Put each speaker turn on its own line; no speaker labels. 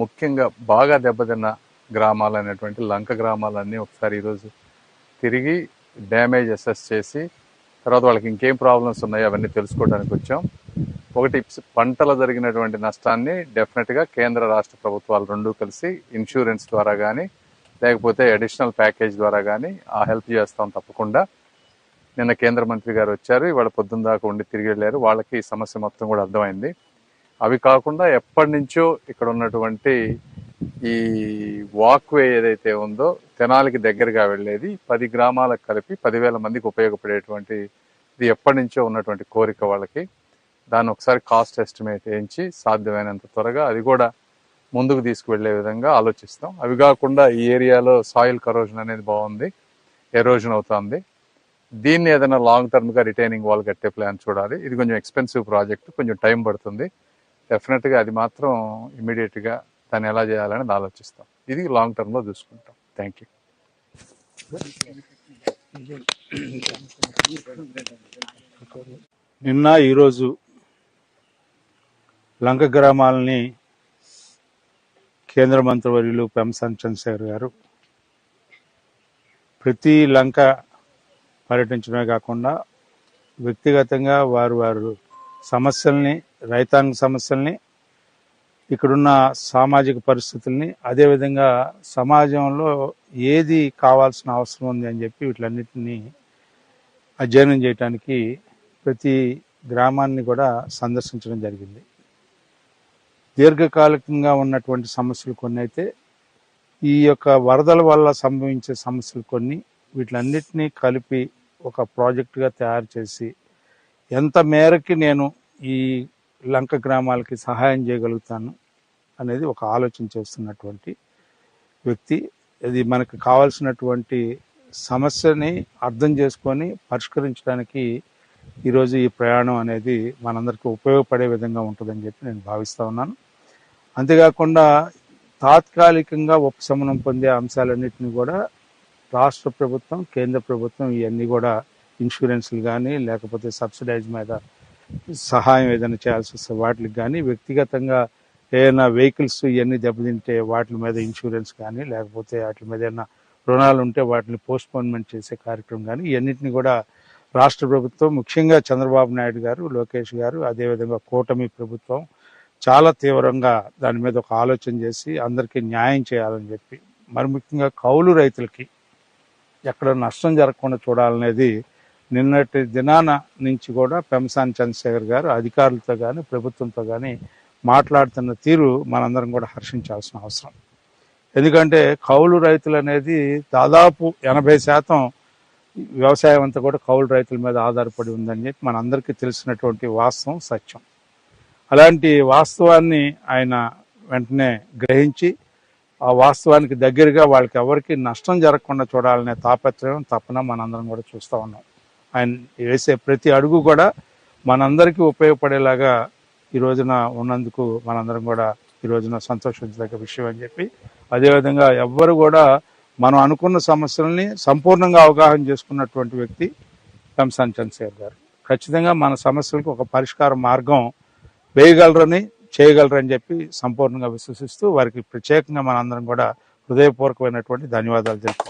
ముఖ్యంగా బాగా దెబ్బతిన్న గ్రామాలు అనేటువంటి లంక గ్రామాలన్నీ ఒకసారి ఈరోజు తిరిగి డ్యామేజ్ అసెస్ చేసి తర్వాత వాళ్ళకి ఇంకేం ప్రాబ్లమ్స్ ఉన్నాయో అవన్నీ తెలుసుకోవడానికి వచ్చాం. ఒకటి పంటల జరిగినటువంటి నష్టాన్ని డెఫినెట్గా కేంద్ర రాష్ట్ర ప్రభుత్వాలు రెండూ కలిసి ఇన్సూరెన్స్ ద్వారా కానీ లేకపోతే అడిషనల్ ప్యాకేజ్ ద్వారా కానీ ఆ హెల్ప్ చేస్తాం తప్పకుండా. నిన్న కేంద్ర మంత్రి గారు వచ్చారు ఇవాళ పొద్దున్న దాకా ఉండి తిరిగి వెళ్ళారు. వాళ్ళకి ఈ సమస్య మొత్తం కూడా అర్థమైంది. అవి కాకుండా ఎప్పటి నుంచో ఇక్కడ ఉన్నటువంటి ఈ వాక్వే ఏదైతే ఉందో తెనాలికి దగ్గరగా వెళ్ళేది పది గ్రామాలకు కలిపి పదివేల మందికి ఉపయోగపడేటువంటి ఇది ఎప్పటి నుంచో ఉన్నటువంటి కోరిక వాళ్ళకి. దాన్ని ఒకసారి కాస్ట్ ఎస్టిమేట్ వేయించి సాధ్యమైనంత త్వరగా అది కూడా ముందుకు తీసుకువెళ్ళే విధంగా ఆలోచిస్తాం. అవి కాకుండా ఈ ఏరియాలో సాయిల్ కరోజన్ అనేది బాగుంది ఎరోజన్ అవుతుంది. దీన్ని ఏదైనా లాంగ్ టర్మ్గా రిటైనింగ్ వాల్ కట్టే ప్లాన్ చూడాలి. ఇది కొంచెం ఎక్స్పెన్సివ్ ప్రాజెక్ట్ కొంచెం టైం పడుతుంది. డెఫినెట్గా అది మాత్రం ఇమీడియట్గా దాన్ని ఎలా చేయాలని ఆలోచిస్తాం. ఇది లాంగ్ టర్మ్లో చూసుకుంటాం. థ్యాంక్ యూ
నిన్న ఈరోజు లంక గ్రామాలని కేంద్ర మంత్రివర్యులు పెంసాన్ చంద్రశేఖర్ గారు ప్రతి లంక పర్యటించడమే కాకుండా వ్యక్తిగతంగా వారు వారు సమస్యల్ని రైతాంగ సమస్యల్ని ఇక్కడున్న సామాజిక పరిస్థితుల్ని అదేవిధంగా సమాజంలో ఏది కావాల్సిన అవసరం ఉంది అని చెప్పి వీటిలన్నింటినీ అధ్యయనం చేయడానికి ప్రతి గ్రామాన్ని కూడా సందర్శించడం జరిగింది. దీర్ఘకాలికంగా ఉన్నటువంటి సమస్యలు కొన్ని అయితే ఈ యొక్క వరదల వల్ల సంభవించే సమస్యలు కొన్ని వీటిలన్నిటినీ కలిపి ఒక ప్రాజెక్టుగా తయారు చేసి ఎంత మేరకి నేను ఈ లంక గ్రామాలకి సహాయం చేయగలుగుతాను అనేది ఒక ఆలోచన చేస్తున్నటువంటి వ్యక్తి. ఇది మనకు కావాల్సినటువంటి సమస్యని అర్థం చేసుకొని పరిష్కరించడానికి ఈరోజు ఈ ప్రయాణం అనేది మనందరికీ ఉపయోగపడే విధంగా ఉంటుందని చెప్పి నేను భావిస్తూ ఉన్నాను. అంతేకాకుండా తాత్కాలికంగా ఉపశమనం పొందే అంశాలన్నింటినీ కూడా రాష్ట్ర ప్రభుత్వం కేంద్ర ప్రభుత్వం ఇవన్నీ కూడా ఇన్సూరెన్స్లు కానీ లేకపోతే సబ్సిడైజ్ మీద సహాయం ఏదైనా చేయాల్సి వస్తే వాటికి కానీ వ్యక్తిగతంగా ఏదైనా వెహికల్స్ ఇవన్నీ దెబ్బతింటే వాటి మీద ఇన్సూరెన్స్ కానీ లేకపోతే వాటి మీద ఏదైనా రుణాలు ఉంటే వాటిని పోస్ట్పోన్మెంట్ చేసే కార్యక్రమం కానీ ఇవన్నింటినీ కూడా రాష్ట్ర ప్రభుత్వం ముఖ్యంగా చంద్రబాబు నాయుడు గారు లోకేష్ గారు అదేవిధంగా కూటమి ప్రభుత్వం చాలా తీవ్రంగా దాని మీద ఒక ఆలోచన చేసి అందరికీ న్యాయం చేయాలని చెప్పి మరి ముఖ్యంగా కౌలు రైతులకి ఎక్కడ నష్టం జరగకుండా చూడాలనేది నిన్నటి దినాన నుంచి కూడా పెంసాని చంద్రశేఖర్ గారు అధికారులతో కానీ ప్రభుత్వంతో కానీ మాట్లాడుతున్న తీరు మనందరం కూడా హర్షించాల్సిన అవసరం. ఎందుకంటే కౌలు రైతులు అనేది దాదాపు ఎనభై శాతం వ్యవసాయం అంతా కూడా కౌలు రైతుల మీద ఆధారపడి ఉందని చెప్పి మనందరికీ తెలిసినటువంటి వాస్తవం సత్యం. అలాంటి వాస్తవాన్ని ఆయన వెంటనే గ్రహించి ఆ వాస్తవానికి దగ్గరగా వాళ్ళకి ఎవరికి నష్టం జరగకుండా చూడాలనే తాపత్రయం తప్పన మనందరం కూడా చూస్తూ ఉన్నాం. ఆయన వేసే ప్రతి అడుగు కూడా మనందరికీ ఉపయోగపడేలాగా ఈ రోజున ఉన్నందుకు మనందరం కూడా ఈ రోజున సంతోషించదగ్గ విషయం అని చెప్పి అదేవిధంగా ఎవ్వరు కూడా మనం అనుకున్న సమస్యల్ని సంపూర్ణంగా అవగాహన చేసుకున్నటువంటి వ్యక్తి కంసాన్ చంద్రశేఖర్ గారు. ఖచ్చితంగా మన సమస్యలకు ఒక పరిష్కార మార్గం వేయగలరని చేయగలరని చెప్పి సంపూర్ణంగా విశ్వసిస్తూ వారికి ప్రత్యేకంగా మనందరం కూడా హృదయపూర్వకమైనటువంటి ధన్యవాదాలు తెలుపుతున్నాం.